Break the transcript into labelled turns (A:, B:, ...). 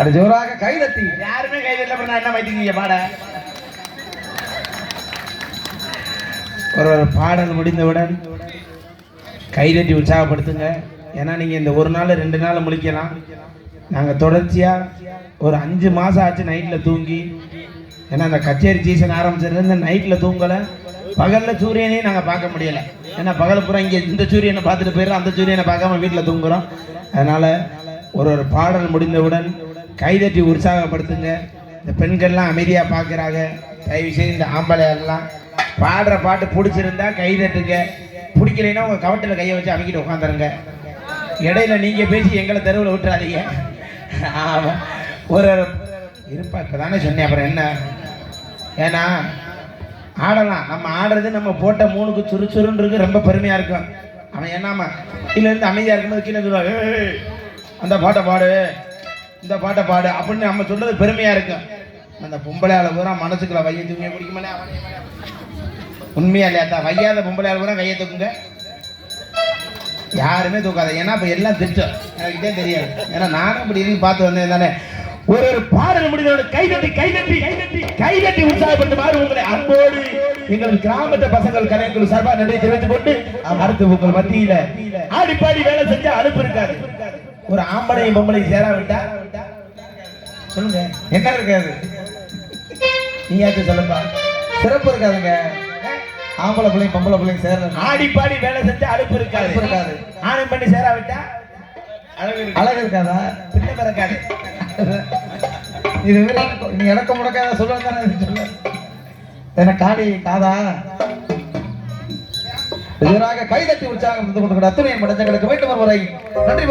A: அட ஜோராக கைதட்டி. யாருமே கைதட்டல நான் என்ன வைத்தீங்க பாட. ஒரு ஒரு பாடல் முடிந்தவுடன் கைதட்டி உற்சாகப்படுத்துங்க. ஏன்னா நீங்கள் இந்த ஒரு நாள் ரெண்டு நாள் முழிக்கலாம். நாங்கள் தொடர்ச்சியாக ஒரு அஞ்சு மாதம் ஆச்சு நைட்டில் தூங்கி. ஏன்னா அந்த கச்சேரி சீசன் ஆரம்பிச்சிருந்து நைட்டில் தூங்கலை. பகலில் சூரியனையும் நாங்கள் பார்க்க முடியலை. ஏன்னா பகல் பூரா இங்கே இந்த சூரியனை பார்த்துட்டு போயிடுறோம் அந்த சூரியனை பார்க்காம வீட்டில் தூங்குறோம். அதனால் ஒரு ஒரு பாடல் முடிந்தவுடன் கைதட்டி உற்சாகப்படுத்துங்க. இந்த பெண்கள்லாம் அமைதியாக பார்க்குறாங்க தயவு செய்து இந்த ஆம்பளை எல்லாம் பாடுற பாட்டு பிடிச்சிருந்தா கைதட்டுங்க. பிடிக்கலைன்னா உங்கள் கவட்டில் கையை வச்சு அமைக்கிட்டு உட்காந்துருங்க. இடையில நீங்கள் பேசி எங்களை தெருவில் விட்டுறாதீங்க. ஆமாம் ஒரு இருப்பா இப்போ தானே சொன்னேன். அப்புறம் என்ன? ஏன்னா ஆடலாம். நம்ம ஆடுறது நம்ம போட்ட மூணுக்கு சுறுசுறுன்னு இருக்கு ரொம்ப பெருமையாக இருக்கும். அவன் என்னாம கீழே இருந்து இருக்கும்போது கீழே சொல்லுவான் அந்த பாட்டை பாடு. இந்த பாட்டை பாடு அப்படின்னு நம்ம சொல்றது பெருமையா இருக்கும் அந்த பொம்பளையால பூரா மனசுக்குள்ள வைய தூங்க பிடிக்குமே உண்மையா இல்லையாத்தா வையாத பொம்பளையால பூரா கையை தூக்குங்க. யாருமே தூக்காத. ஏன்னா இப்ப எல்லாம் திட்டம் எனக்கு இதே தெரியாது. ஏன்னா நானும் இப்படி இருந்து பார்த்து வந்தேன் தானே. ஒரு ஒரு பாடல் முடிந்தோட கைதட்டி கை தட்டி உற்சாகப்பட்டு மாறு உங்களை. அன்போடு எங்கள் கிராமத்து பசங்கள் கலைஞர்கள் சார்பாக நன்றி தெரிவித்துக் கொண்டு அடுத்து உங்கள் மத்தியில ஆடி பாடி வேலை செஞ்சா அனுப்பு இருக்காது. ஒரு ஆம்பளையும் பொம்பளையும் சேராவிட்டா? சொல்லுங்க. என்ன இருக்காது நீயாச்சும் சொல்லுப்பா.
B: சிறப்பு இருக்காதுங்க. ஆம்பளை பிள்ளைங்க பொம்பளை பிள்ளைங்க சேர்றது
A: ஆடி பாடி வேலை செஞ்சா அலுப்பு இருக்காது.
B: இருக்காது.
A: ஆணும் பண்ணி சேராவிட்டா? அழகு இருக்காது. பிள்ளை பிறக்காது
B: இது நீ இறக்க முடக்காத சொல்ல சொல்ல. என்ன காடி காதா? இதனாக கைதட்டி உற்சாகம் கொடுத்து கொடுக்கிற அத்துணை மடஞ்சங்களுக்கு மீண்டும் ஒரு முறை நன்றி.